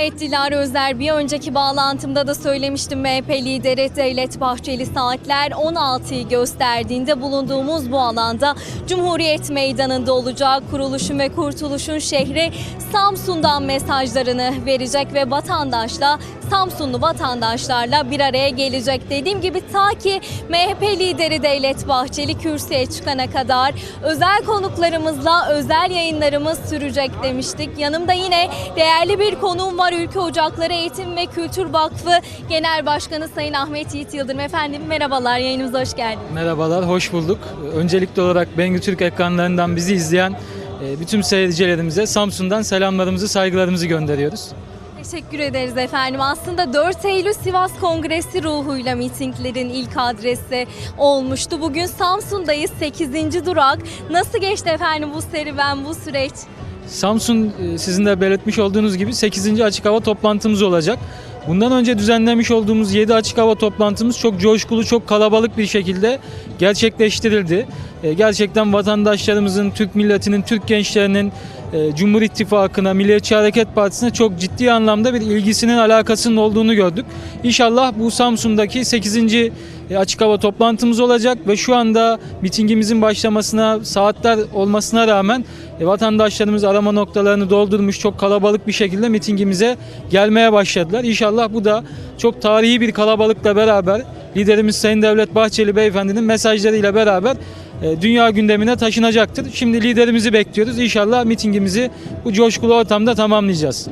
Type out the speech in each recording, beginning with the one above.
Evet Dilara Özer bir önceki bağlantımda da söylemiştim MHP lideri Devlet Bahçeli saatler 16'yı gösterdiğinde bulunduğumuz bu alanda Cumhuriyet Meydanı'nda olacak kuruluşun ve kurtuluşun şehri Samsun'dan mesajlarını verecek ve vatandaşla Samsunlu vatandaşlarla bir araya gelecek. Dediğim gibi ta ki MHP lideri Devlet Bahçeli kürsüye çıkana kadar özel konuklarımızla özel yayınlarımız sürecek demiştik. Yanımda yine değerli bir konuğum var. Ülke Ocakları Eğitim ve Kültür Vakfı Genel Başkanı Sayın Ahmet Yiğit Yıldırım. Efendim merhabalar yayınımıza hoş geldiniz. Merhabalar, hoş bulduk. Öncelikli olarak Bengü Türk ekranlarından bizi izleyen e, bütün seyircilerimize Samsun'dan selamlarımızı, saygılarımızı gönderiyoruz. Teşekkür ederiz efendim. Aslında 4 Eylül Sivas Kongresi ruhuyla mitinglerin ilk adresi olmuştu. Bugün Samsun'dayız 8. durak. Nasıl geçti efendim bu serüven, bu süreç? Samsun e, sizin de belirtmiş olduğunuz gibi 8. açık hava toplantımız olacak. Bundan önce düzenlemiş olduğumuz 7 açık hava toplantımız çok coşkulu, çok kalabalık bir şekilde gerçekleştirildi. E, Gerçekten vatandaşlarımızın, Türk milletinin, Türk gençlerinin Cumhur İttifakı'na, Milliyetçi Hareket Partisi'ne çok ciddi anlamda bir ilgisinin, alakasının olduğunu gördük. İnşallah bu Samsun'daki 8. açık hava toplantımız olacak ve şu anda mitingimizin başlamasına saatler olmasına rağmen e, vatandaşlarımız arama noktalarını doldurmuş çok kalabalık bir şekilde mitingimize gelmeye başladılar. İnşallah bu da çok tarihi bir kalabalıkla beraber liderimiz Sayın Devlet Bahçeli Beyefendi'nin mesajlarıyla beraber e, dünya gündemine taşınacaktır. Şimdi liderimizi bekliyoruz. İnşallah mitingimizi bu coşkulu ortamda tamamlayacağız.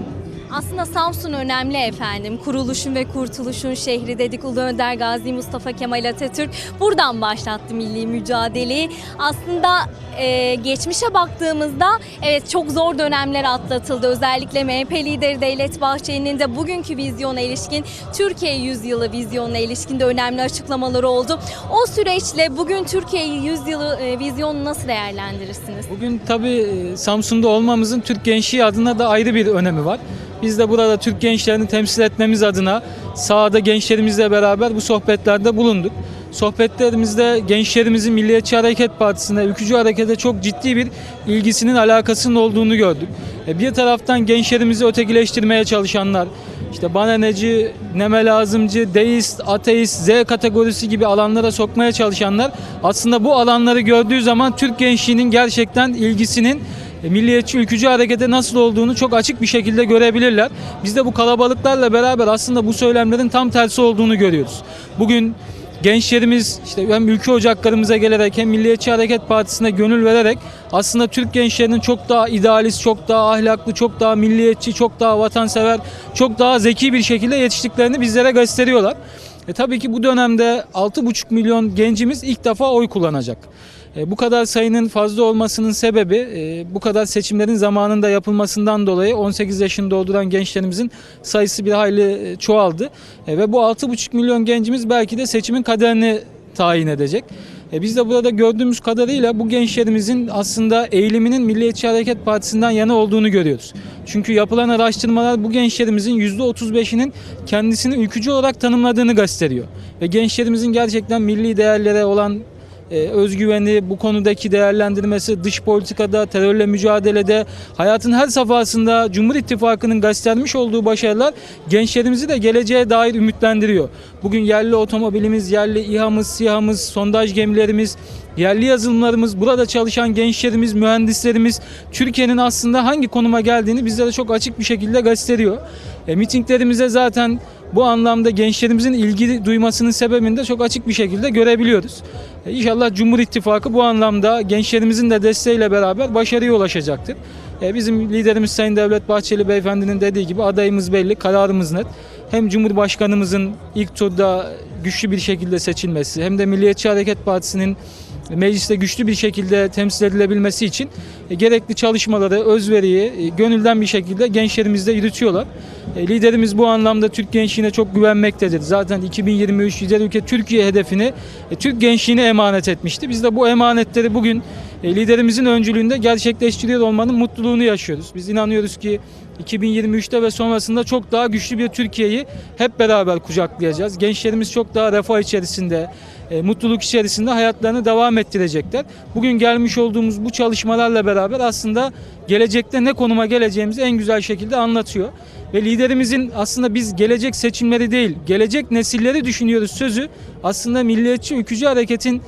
Aslında Samsun önemli efendim. Kuruluşun ve kurtuluşun şehri dedik. Ulu Önder Gazi Mustafa Kemal Atatürk buradan başlattı milli mücadeleyi. Aslında e, geçmişe baktığımızda evet çok zor dönemler atlatıldı. Özellikle MHP lideri Devlet Bahçeli'nin de bugünkü vizyona ilişkin Türkiye yüzyılı vizyonuna ilişkin de önemli açıklamaları oldu. O süreçle bugün Türkiye yüzyılı e, vizyonunu nasıl değerlendirirsiniz? Bugün tabii e, Samsun'da olmamızın Türk gençliği adına da ayrı bir önemi var. Biz de burada Türk gençlerini temsil etmemiz adına sahada gençlerimizle beraber bu sohbetlerde bulunduk. Sohbetlerimizde gençlerimizin Milliyetçi Hareket Partisi'ne, ülkücü harekete çok ciddi bir ilgisinin, alakasının olduğunu gördük. E, Bir taraftan gençlerimizi ötekileştirmeye çalışanlar, işte bana neci, neme lazımcı, deist, ateist, Z kategorisi gibi alanlara sokmaya çalışanlar aslında bu alanları gördüğü zaman Türk gençliğinin gerçekten ilgisinin milliyetçi ülkücü harekete nasıl olduğunu çok açık bir şekilde görebilirler. Biz de bu kalabalıklarla beraber aslında bu söylemlerin tam tersi olduğunu görüyoruz. Bugün gençlerimiz işte hem ülke ocaklarımıza gelerek hem Milliyetçi Hareket Partisi'ne gönül vererek aslında Türk gençlerinin çok daha idealist, çok daha ahlaklı, çok daha milliyetçi, çok daha vatansever, çok daha zeki bir şekilde yetiştiklerini bizlere gösteriyorlar. E tabii ki bu dönemde 6,5 milyon gencimiz ilk defa oy kullanacak. E, bu kadar sayının fazla olmasının sebebi e, bu kadar seçimlerin zamanında yapılmasından dolayı 18 yaşını dolduran gençlerimizin sayısı bir hayli e, çoğaldı. Ve bu 6,5 milyon gencimiz belki de seçimin kaderini tayin edecek. Biz de burada gördüğümüz kadarıyla bu gençlerimizin aslında eğiliminin Milliyetçi Hareket Partisi'nden yana olduğunu görüyoruz. Çünkü yapılan araştırmalar bu gençlerimizin %35'inin kendisini ülkücü olarak tanımladığını gösteriyor. Ve gençlerimizin gerçekten milli değerlere olan özgüveni, bu konudaki değerlendirmesi, dış politikada, terörle mücadelede, hayatın her safhasında Cumhur İttifakı'nın göstermiş olduğu başarılar gençlerimizi de geleceğe dair ümitlendiriyor. Bugün yerli otomobilimiz, yerli İHA'mız, SİHA'mız, sondaj gemilerimiz, yerli yazılımlarımız, burada çalışan gençlerimiz, mühendislerimiz Türkiye'nin aslında hangi konuma geldiğini bizlere çok açık bir şekilde gösteriyor. E, mitinglerimize zaten bu anlamda gençlerimizin ilgi duymasının sebebini de çok açık bir şekilde görebiliyoruz. E, İnşallah Cumhur İttifakı bu anlamda gençlerimizin de desteğiyle beraber başarıya ulaşacaktır. E, Bizim liderimiz Sayın Devlet Bahçeli Beyefendi'nin dediği gibi adayımız belli, kararımız net. Hem Cumhurbaşkanımızın ilk turda güçlü bir şekilde seçilmesi hem de Milliyetçi Hareket Partisi'nin mecliste güçlü bir şekilde temsil edilebilmesi için e, gerekli çalışmaları, özveriyi e, gönülden bir şekilde gençlerimizde yürütüyorlar. E, Liderimiz bu anlamda Türk gençliğine çok güvenmektedir. Zaten 2023 lider ülke Türkiye hedefini Türk gençliğine emanet etmişti. Biz de bu emanetleri bugün liderimizin öncülüğünde gerçekleştiriyor olmanın mutluluğunu yaşıyoruz. Biz inanıyoruz ki 2023'te ve sonrasında çok daha güçlü bir Türkiye'yi hep beraber kucaklayacağız. Gençlerimiz çok daha refah içerisinde, e, mutluluk içerisinde hayatlarını devam ettirecekler. Bugün gelmiş olduğumuz bu çalışmalarla beraber aslında gelecekte ne konuma geleceğimizi en güzel şekilde anlatıyor. Ve liderimizin aslında biz gelecek seçimleri değil, gelecek nesilleri düşünüyoruz sözü aslında milliyetçi ülkücü hareketin e,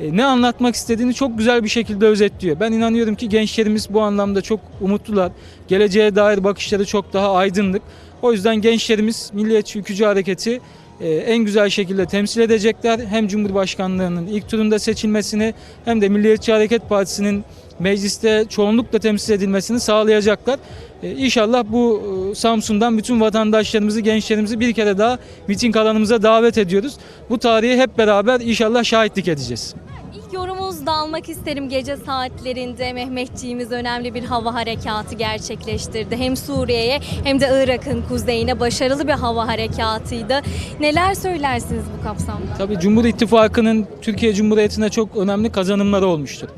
ne anlatmak istediğini çok güzel bir şekilde özetliyor. Ben inanıyorum ki gençlerimiz bu anlamda çok umutlular. Geleceğe dair bakışları çok daha aydınlık. O yüzden gençlerimiz Milliyetçi Ülkücü Hareketi e, en güzel şekilde temsil edecekler. Hem Cumhurbaşkanlığının ilk turunda seçilmesini hem de Milliyetçi Hareket Partisi'nin mecliste çoğunlukla temsil edilmesini sağlayacaklar. E, İnşallah bu e, Samsun'dan bütün vatandaşlarımızı, gençlerimizi bir kere daha miting alanımıza davet ediyoruz. Bu tarihe hep beraber inşallah şahitlik edeceğiz. İlk yorumunuzu da almak isterim. Gece saatlerinde Mehmetçiğimiz önemli bir hava harekatı gerçekleştirdi. Hem Suriye'ye hem de Irak'ın kuzeyine başarılı bir hava harekatıydı. Neler söylersiniz bu kapsamda? Tabii Cumhur İttifakı'nın Türkiye Cumhuriyeti'ne çok önemli kazanımları olmuştur.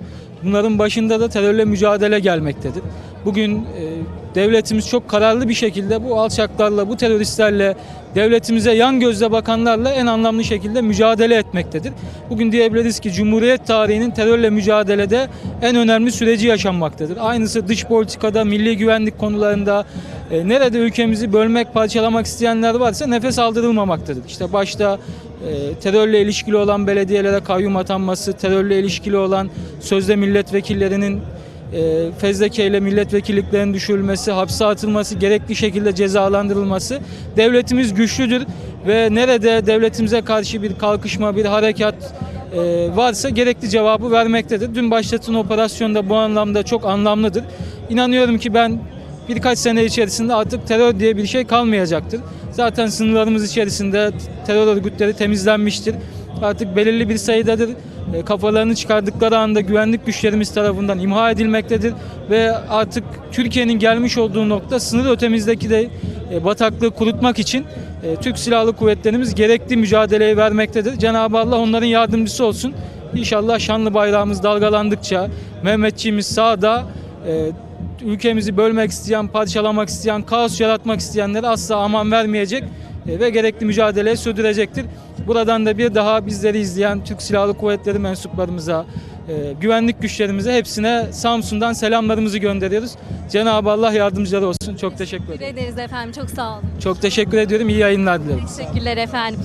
Bunların başında da terörle mücadele gelmektedir. Bugün e, devletimiz çok kararlı bir şekilde bu alçaklarla, bu teröristlerle, devletimize yan gözle bakanlarla en anlamlı şekilde mücadele etmektedir. Bugün diyebiliriz ki Cumhuriyet tarihinin terörle mücadelede en önemli süreci yaşanmaktadır. Aynısı dış politikada, milli güvenlik konularında, e, nerede ülkemizi bölmek, parçalamak isteyenler varsa nefes aldırılmamaktadır. İşte başta e, terörle ilişkili olan belediyelere kayyum atanması, terörle ilişkili olan sözde milletvekillerinin e, fezleke ile milletvekilliklerinin düşürülmesi, hapse atılması, gerekli şekilde cezalandırılması. Devletimiz güçlüdür ve nerede devletimize karşı bir kalkışma, bir harekat e, varsa gerekli cevabı vermektedir. Dün başlatılan operasyon da bu anlamda çok anlamlıdır. İnanıyorum ki ben birkaç sene içerisinde artık terör diye bir şey kalmayacaktır. Zaten sınırlarımız içerisinde terör örgütleri temizlenmiştir. Artık belirli bir sayıdadır. E, Kafalarını çıkardıkları anda güvenlik güçlerimiz tarafından imha edilmektedir. Ve artık Türkiye'nin gelmiş olduğu nokta sınır ötemizdeki de e, bataklığı kurutmak için e, Türk Silahlı Kuvvetlerimiz gerekli mücadeleyi vermektedir. Cenab-ı Allah onların yardımcısı olsun. İnşallah şanlı bayrağımız dalgalandıkça Mehmetçiğimiz sağda e, ülkemizi bölmek isteyen, parçalamak isteyen, kaos yaratmak isteyenlere asla aman vermeyecek ve gerekli mücadeleyi sürdürecektir. Buradan da bir daha bizleri izleyen Türk Silahlı Kuvvetleri mensuplarımıza, e, güvenlik güçlerimize hepsine Samsun'dan selamlarımızı gönderiyoruz. Cenab-ı Allah yardımcıları olsun. Çok teşekkür ederim. Teşekkür ederiz efendim. Çok sağ olun. Çok teşekkür ediyorum. İyi yayınlar dilerim. Teşekkürler efendim.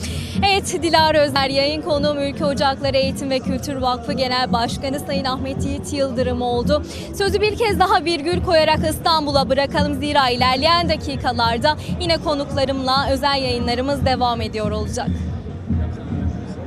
Evet Dilara Özler yayın konuğum Ülke Ocakları Eğitim ve Kültür Vakfı Genel Başkanı Sayın Ahmet Yiğit Yıldırım oldu. Sözü bir kez daha virgül koyarak İstanbul'a bırakalım zira ilerleyen dakikalarda yine konuklarımla özel yayınlarımız devam ediyor olacak.